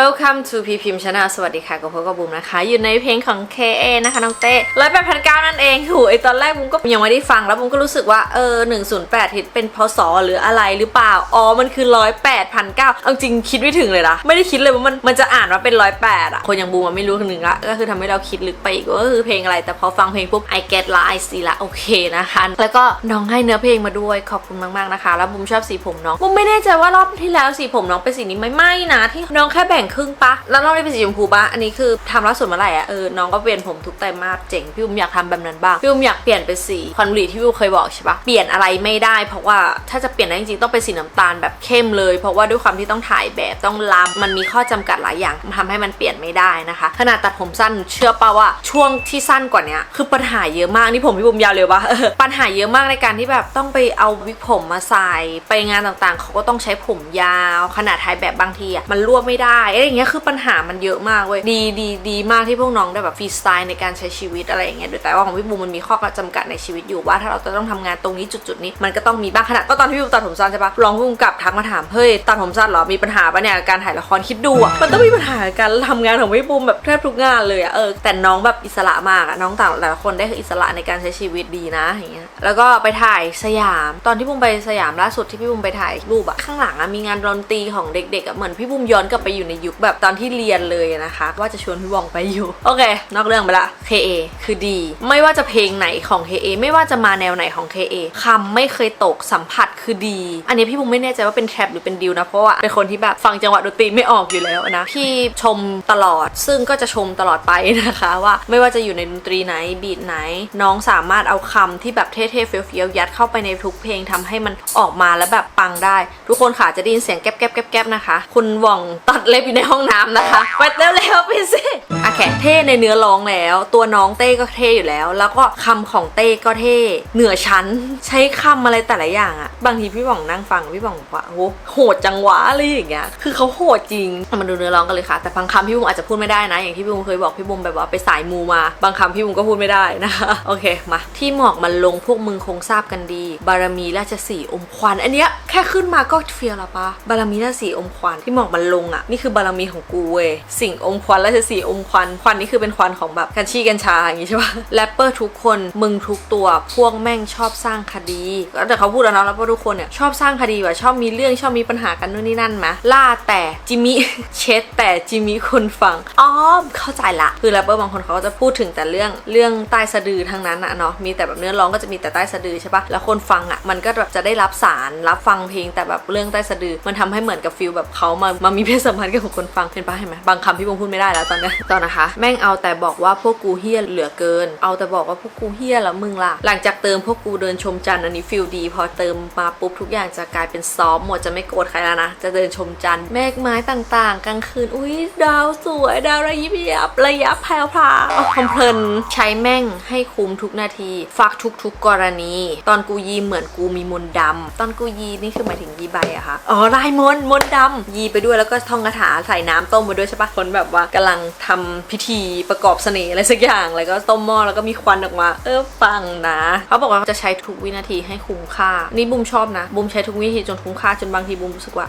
Welcome to พีพิมชาแนลสวัสดีค่ะกับพวกกับบูมนะคะ อยู่ในเพลงของ KA นะคะน้องเต้ร้อยแปดพันเก้านั่นเองหูไอตอนแรกบูมก็ยังไม่ได้ฟังแล้วบูมก็รู้สึกว่าเออหนึ่งศูนย์แปดฮิตเป็นพศหรืออะไรหรือเปล่า อ๋อ มันคือร้อยแปดพันเก้าเอาจริงคิดไม่ถึงเลยนะ ไม่ได้คิดเลยว่ามันมันจะอ่านว่าเป็นร้อยแปดอะคนอย่างบูมมันไม่รู้คนหนึ่งละก็คือทำให้เราคิดลึกไปอีกว่าก็คือเพลงอะไร แต่พอฟังเพลงปุ๊บ I get ละ I see ละโอเคนะคะ แล้วก็น้องให้เนื้อเพลงมาด้วยขอบคุณมากๆนะคะ แล้วบูมชอบสีผมน้องบูมไม่แน่ใจว่ารอบที่แล้วสีผมน้องเป็นสีนี้ไหมไม่นะที่น้องแค่แบ่งครึ่งปะแล้วรอบนี้เป็นสีชมพูปะอันนี้คือทำล่าสุดเมื่อไหร่อะเออน้องก็เปลี่ยนผมทุกไตรมาสเจ๋งพี่บูมอยากทำแบบนั้นบ้างพี่บูมอยากเปลี่ยนเป็นสีคอนบุรีที่พี่บูมเคยบอกใช่ปะเปลี่ยนอะไรไม่ได้ เพราะว่าถ้าจะเปลี่ยนได้จริงๆต้องเป็นสีน้ำตาลแบบเข้มเลย เพราะว่าด้วยความที่ต้องถ่ายแบบต้องลำมันมีข้อจำกัดหลายอย่างทำให้มันเปลี่ยนไม่ได้นะคะ ขนาดตัดผมสั้นเชื่อป่าว่าช่วงที่สั้นกว่านี้คือปัญหาเยอะมากนี่ผมพี่บุมยาวเลยปะปัญหาเยอะมากในการที่แบบต้องไปเอาวิกผมมาใส่ไปงานต่างๆ เขาก็ต้องใช้ผมยาว ขนาดถ่ายแบบบางทีอะมันรวบไม่ได้อะไรอย่างเงี้ยคือปัญหามันเยอะมากเว้ยดีดีดีมากที่พวกน้องได้แบบฟรีสไตล์ในการใช้ชีวิตอะไรอย่างเงี้ยโดยแต่ว่าของพี่บุมมันมีข้อจำกัดในชีวิตอยู่ว่าถ้าเราจะต้องทำงานตรงนี้จุดๆนี้มันก็ต้องมีบ้างขนาดก็ตอนที่พี่บุมตัดผมสั้นใช่ปะรองผู้กำกับทักมาถามเฮ้ยตัดผมสั้นเหรอมีปัญหาปะเนี่ยการถ่ายละครคิดดูอะมันต้องมีปัญหาการทำงานของพี่บุมแบบแทบทุกงานเลยอะเออแต่น้องแบบอิสระมากอะน้องต่างแต่ละคนได้อิสระในการใช้ชีวิตดีนะอย่างเงี้ยแล้วก็ไปถ่ายสยาม ตอนที่บุมไปสยามล่าสุดที่พี่บุมไปถ่ายรูปอะข้างหลังอะมีงานดนตรีของเด็กๆอะเหมือนพี่บุมย้อนกลับไปอยู่ในยุคแบบตอนที่เรียนเลยนะคะ ว่าจะชวนพี่บองไปอยู่ โอเค นอกเรื่องไปละ KA คือดี ไม่ว่าจะเพลงไหนของ KA ไม่ว่าจะมาแนวไหนของ KA คำไม่เคยตกสัมผัสคือดี อันนี้พี่บุมไม่แน่ใจว่าเป็นแทร็บหรือเป็นดิวนะ เพราะว่าเป็นคนที่แบบฟังจังหวะดนตรีไม่ออกอยู่แล้วนะ พี่ชมตลอด ซึ่งก็จะชมตลอดไปนะคะว่าไม่ว่าจะอยู่ในดนตรีไหนบีทไหน น้องสามารถเอาคำที่แบบเท่ๆเฟี้ยวๆยัดเข้าไปในทุกเพลงทำให้มันออกมาแล้วแบบปังได้ ทุกคนค่ะจะได้ยินเสียงแก๊บแก๊บแก๊บแก๊บนะคะ คุณหว่องตัดเล็บอยู่ในห้องน้ำนะคะ ไปเร็วๆไปสิอะแขเท่ในเนื้อร้องแล้ว ตัวน้องเต้ก็เท่อยู่แล้ว แล้วก็คำของเต้ก็เท่เหนือชั้นใช้คำอะไรแต่ละอย่างอะบางทีพี่หว่องนั่งฟังพี่หว่องบอกว่าโอ้โหโหดจังหวะอะไรอย่างเงี้ยคือเขาโหดจริงมาดูเนื้อร้องกันเลยค่ะ แต่บางคำพี่บุ้มอาจจะพูดไม่ได้นะ อย่างที่พี่บุ้มเคยบอกพี่บุ้มแบบว่าไปสายมูมา บางคำพี่บุ้มก็พูดไม่ได้นะคะโอเคมาที่หมอกมันลงพวกมึงคงทราบกันดี บารมีราชสีห์อมควัน อันเนี้ยแค่ขึ้นมาก็เฟียแล้วปะบารมีราชสีห์อมควันที่หมอกมันลงอะนี่คือบารมีของกูเว้ยสิ่งอมควันราชสีห์อมควันควันนี่คือเป็นควันของแบบกัญชีกัญชาอย่างงี้ใช่ปะแรปเปอร์ทุกคนมึงทุกตัวพวกแม่งชอบสร้างคดีแต่เขาพูดแล้วนะแรปเปอร์ทุกคนเนี่ยชอบสร้างคดีว่ะชอบมีเรื่องชอบมีปัญหากันนู่นนี่นั่นมะล่าแต่จิมิเช็ดแต่จิมิคนฟังอ๋อเข้าใจละคือแรปเปอร์บางคนเขาก็จะพูดถึงแต่เรื่องเรื่องใต้สะดือทั้งนั้นอะเนาะมีแต่แบบเนื้อร้องก็จะมีแต่ใต้สะดือใช่ปะแล้วคนฟังอะมันก็แบบจะได้รับสารรับฟังเพลงแต่แบบเรื่องใต้สะดือมันทำให้เหมือนกับฟิลแบบเขามามามีเพศสัมพันธ์กับคนฟังเห็นปะเห็นไหมบางคำพี่บงพูดไม่ได้แล้วตอนนี้ยตอนนะคะ แม่งเอาแต่บอกว่าพวกกูเฮี้ยเหลือเกิน เอาแต่บอกว่าพวกกูเฮี้ยแล้วมึงล่ะ หลังจากเติมพวกกูเดินชมจันอันนี้ฟิลดี พอเติมมาปุ๊บทุกอย่างจะกลายเป็นซ้อฟต์หมดจะไม่โกรธใครแล้วนะ จะเดินชมจันทร์เมฆไม้ต่างๆ กลางคืน อุ้ยดาวสวย ดาวระยิบยับระยับแพรวพราคอมเพลนใช้แม่งให้คุ้มทุกนาทีฟักทุกๆกรณี ตอนกูยีเหมือนกูมีมนดำตอนกูยีนี่คือหมายถึงยีใบอะคะอ๋อลายมนมนดำยีไปด้วยแล้วก็ท่องคาถาใส่น้ำต้มมาด้วยใช่ปะคนแบบว่ากำลังทำพิธีประกอบเสน่ห์อะไรสักอย่างแล้วก็ต้มหม้อแล้วก็มีควันออกมา เออฟังนะเขาบอกว่าจะใช้ทุกวินาทีให้คุ้มค่า นี่บุมชอบนะบุมใช้ทุกวินาทีจนคุ้มค่าจนบางทีบุมรู้สึกว่า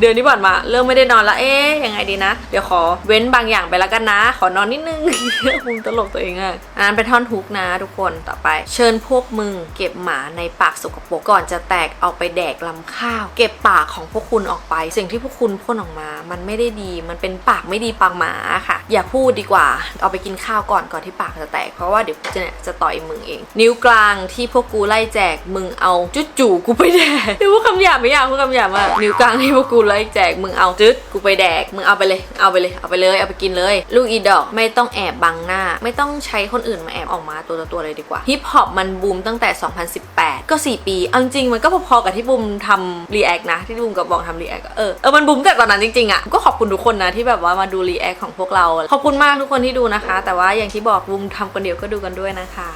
เดือนที่ผ่านมา เริ่มไม่ได้นอนละเอ๊ยยังไงดีนะ เดี๋ยวขอเว้นบางอย่างไปแล้วกันนะ ขอนอนนิดนึงมุมตลกตัวเองอะอันนั้นเป็นท่อนฮุกนะทุกคนต่อไป เชิญพวกมึงเก็บหมาในปากสกปรกก่อนจะแตกเอาไปแดกลำข้าว เก็บปากของพวกคุณออกไป สิ่งที่พวกคุณพ่นออกมา มันไม่ได้ดี มันเป็นปากไม่ดีปากหมาค่ะ อย่าพูดดีกว่า เอาไปกินข้าวก่อนก่อนที่ปากจะแตกเพราะว่าเดี๋ยวจะเนี่ยจะต่อยมึงเอง นิ้วกลางที่พวกกูไล่แจกมึงเอาจุดจู่กูไปแดกหรือว่าคำหยาบไม่อยากพูดคำหยาบมากนิ้วกลางที่พวกกูไล่แจกมึงเอาจุดกูไปแดกมึงเอาไปเลย เอาไปเลยเอาไปเลยเอาไปกินเลย ลูกอีดอกไม่ต้องแอบบังหน้า ไม่ต้องใช้คนอื่นมาแอบออกมาตัวต่อตัวเลยดีกว่าฮิปฮอปมันบูมตั้งแต่ 2018 ก็ 4 ปีเอาจริงมันก็พอๆกับที่บูมทำรีแอคนะที่บูมกับบอกทำรีแอคเออเออมันบูมแต่ตอนนั้นจริงๆอะก็ขอบคุณทุกคนนะที่แบบว่ามาดูรีแอคของพวกเราขอบคุณมากทุกคนที่ดูนะคะ แต่ว่าอย่างที่บอกบูมทำคนเดียวก็ดูกันด้วยนะคะ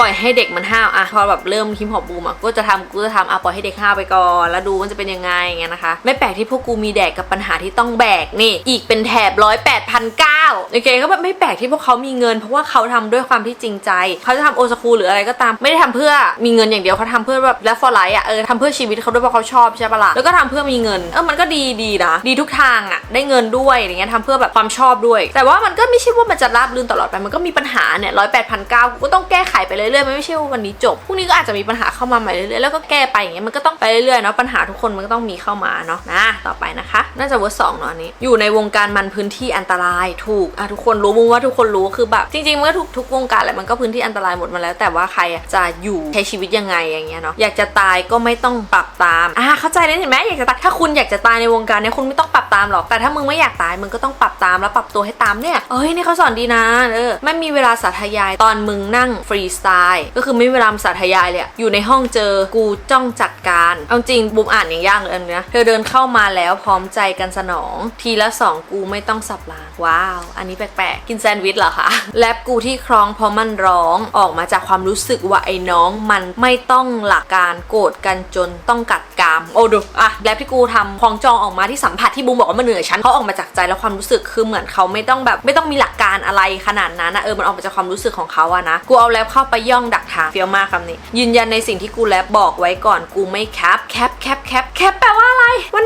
ปล่อยให้เด็กมันห้าวอะพอแบบเริ่มฮิปฮอปบูมอะก็จะทำกูจะทำอะปล่อยให้เด็กห้าวไปก่อนแล้วดูมันจะเป็นยังไงไงงี้นะคะ ไม่แปลกที่พวกกูมีแดกกับปัญหาที่ต้องแบกนี่ อีกเป็นแถบร้อยแปดพันเก้าโอเคก็แบบไม่แปลกที่พวกเขามีเงิน เพราะว่าเขาทำด้วยความที่จริงใจ เขาจะทำโอซากุหรืออะไรก็ตามไม่ได้ทำเพื่อมีเงินอย่างเดียวเขาทำเพื่อแบบและฟอร์ไลท์อะเออทำเพื่อชีวิตเขาด้วยเพราะเขาชอบใช่ปะล่ะแล้วก็ทำเพื่อมีเงินเออมันก็ดีดีนะดีทุกทางอะได้เงินด้วยอย่างเงี้ยทำเพื่อแบบความชอบด้วย แต่ว่ามันก็ไม่ใช่ว่ามันจะราบรื่นตลอดไปมันก็มีปัญหาเนี่ยร้อยแปดพันเก้าก็ต้องแก้ไขไปเรื่อยๆมันไม่ใช่ว่าวันนี้จบพรุ่งนี้ก็อาจจะมีปัญหาเข้ามาใหม่เรื่อยๆแล้วก็แก้ไปอย่างเงี้ยมันก็ต้องไปเรื่อยๆเนาะปัญหาทุกคนมันก็ต้องมีเข้ามาเนาะนะต่อไปนะคะ น่าจะเวอร์สองเนาะอันนี้ อยู่ในวงการมันพื้นที่อันตรายถูกอะทุกคนรู้มุงว่าทุกคนรู้คือแบบจริงๆมันก็ทุกทุกวงการแหละมันก็พื้นที่อันตรายหมดมาแล้ว แต่ว่าใครจะอยู่ใช้ชีวิตยังไงอย่างเงี้ยเนาะอยากจะตายก็ไม่ต้องปรับตามอะเข้าใจเลยเห็นไหมอยากจะตายถ้าคุณอยากจะตายในวงการเนี้ยคุณไม่ต้องปรับตามหรอกแต่ถ้ามึงไม่อยากตายมึงก็ต้องปรับตามแล้วปรับตัวให้ตามเนี่ยเอ้ยนี่เขาสอนดีนะเออไม่มีเวลาสาธยายตอนมึงนั่งฟรีสไตล์ก็คือไม่มีเวลาสาธยายเลยอยู่ในห้องเจอกูจ้องจัดการเอาจริงบุมอ่านอย่างยากเลยอันเเธอเดินเข้ามาแล้วพร้อมใจกันสนอง ทีละสองกูไม่ต้องสับลางว้าว อันนี้แปลกๆ กินแซนด์วิชเหรอคะแรปกูที่คล้องเพราะมันร้องออกมาจากความรู้สึกว่าไอ้น้องมันไม่ต้องหลักการโกรธกันจนต้องกัดกราม โอ้ดูอะแรปที่กูทำคล้องจองออกมาที่สัมผัสที่บูมบอกว่ามันเหนือชั้นเขาออกมาจากใจแล้วความรู้สึกคือเหมือนเขาไม่ต้องแบบไม่ต้องมีหลักการอะไรขนาดนั้นนะเออมันออกมาจากความรู้สึกของเขาอะนะกูเอาแรปเข้าไปย่องดักทางเฟี้ยวมากคำนี้ยืนยันในสิ่งที่กูแรปบอกไว้ก่อนกูไม่แคปแคปแคปแคปแคปแปลว่าอะไร วัน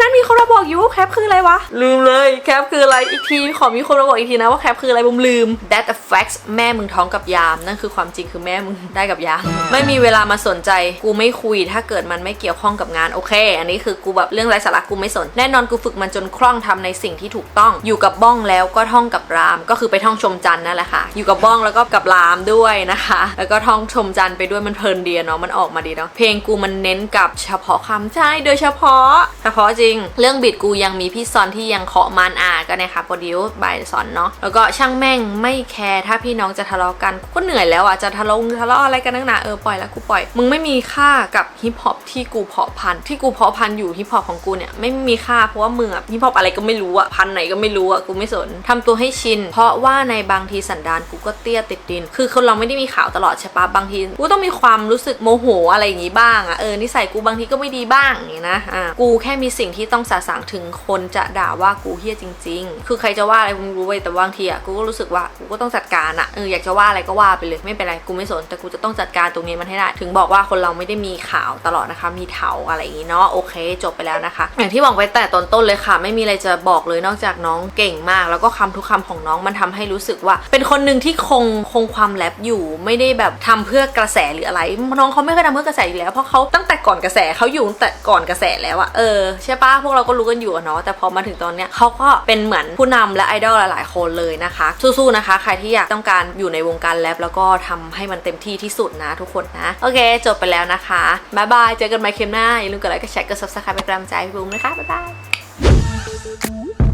คปคืออะไรวะ ลืมเลย แคปคืออะไร อีกที ขอมีคนมาบอกอีกทีนะว่าแคปคืออะไรบุมลืม that a facts แม่มึงท้องกับยาม นั่นคือความจริงคือแม่มึงได้กับยาม ไม่มีเวลามาสนใจ กูไม่คุย ถ้าเกิดมันไม่เกี่ยวข้องกับงาน โอเค อันนี้คือกูแบบเรื่องไร้สาระกูไม่สน แน่นอนกูฝึกมันจนคล่องทำในสิ่งที่ถูกต้อง อยู่กับบ้องแล้วก็ท่องกับราม ก็คือไปท่องชมจันนั่นแหละค่ะ อยู่กับบ้องแล้วก็กับรามด้วยนะคะ แล้วก็ท่องชมจันไปด้วยมันเพลินดีเนาะ มันออกมาดีเนาะ เพลงกูมันเน้นกับเฉพาะคำใช่ โดยเฉพาะ เฉพาะจริง เรื่องบิดกูยังมีพี่ซอนที่ยังเคาะมันอะก็นี่ยค่ะโปรดิวบายซอนเนาะแล้วก็ช่างแม่งไม่แคร์ถ้าพี่น้องจะทะเลาะกันกูก็เหนื่อยแล้วอะจะทะเลาะทะเลาะอะไรกันนักหนาเออปล่อยแล้วกูปล่อย มึงไม่มีค่ากับฮิปฮอปที่กูเพาะพันธุ์ที่กูเพาะพันธุ์อยู่ฮิปฮอปของกูเนี่ยไม่มีค่าเพราะว่ามึงอะฮิปฮอปอะไรก็ไม่รู้อะพันธุ์ไหนก็ไม่รู้อะกูไม่สนทำตัวให้ชิน เพราะว่าในบางทีสันดานกูก็เตี้ยติดดิน คือคนเราไม่ได้มีข่าวตลอดใช่ปะบางทีกูต้องมีความรู้สึกโมโหอะไรอย่างงี้บ้างอะเออนิสัยกูบางทีก็ไม่ดีบ้างอย่างงี้นะอะกูแค่มีสิ่งที่ต้องสาสางถึงคนนจะด่าว่ากูเฮี้ยจริง ๆ คือใครจะว่าอะไรมึงรู้ไว้แต่บางทีอะกูก็รู้สึกว่ากูก็ต้องจัดการอะเอออยากจะว่าอะไรก็ว่าไปเลยไม่เป็นไรกูไม่สนแต่กูจะต้องจัดการตรงนี้มันให้ได้ ถึงบอกว่าคนเราไม่ได้มีข่าวตลอดนะคะ มีเถาอะไรอย่างงี้เนาะโอเค จบไปแล้วนะคะ อย่างที่บอกไปแต่ตอนต้นเลยค่ะ ไม่มีอะไรจะบอกเลยนอกจากน้องเก่งมาก แล้วก็คำทุกคำของน้องมันทำให้รู้สึกว่า เป็นคนหนึ่งที่คงคงความแรปอยู่ไม่ได้แบบทำเพื่อกระแสหรืออะไร น้องเขาไม่เคยทำเพื่อกระแสอยู่แล้วเพราะเขาตั้งแต่ก่อนกระแสเขาอยู่ตั้งแต่ก่อนกระแสแล้วอะเออใช่ปะพวกเราก็รู้กันอยู่อะเนาะแต่พอมาถึงตอนเนี้ยเขาก็เป็นเหมือนผู้นำและไอดอลหลายๆ คนเลยนะคะ สู้ๆนะคะ ใครที่อยากต้องการอยู่ในวงการแรปแล้วก็ทำให้มันเต็มที่ที่สุดนะทุกคนนะ โอเค จบไปแล้วนะคะบ๊ายบาย เจอกันใหม่คลิปหน้าอย่าลืมกดไลค์กดแชร์กดซับสไครป์เป็นกำลังใจให้พี่บุ้มนะคะบ๊ายบาย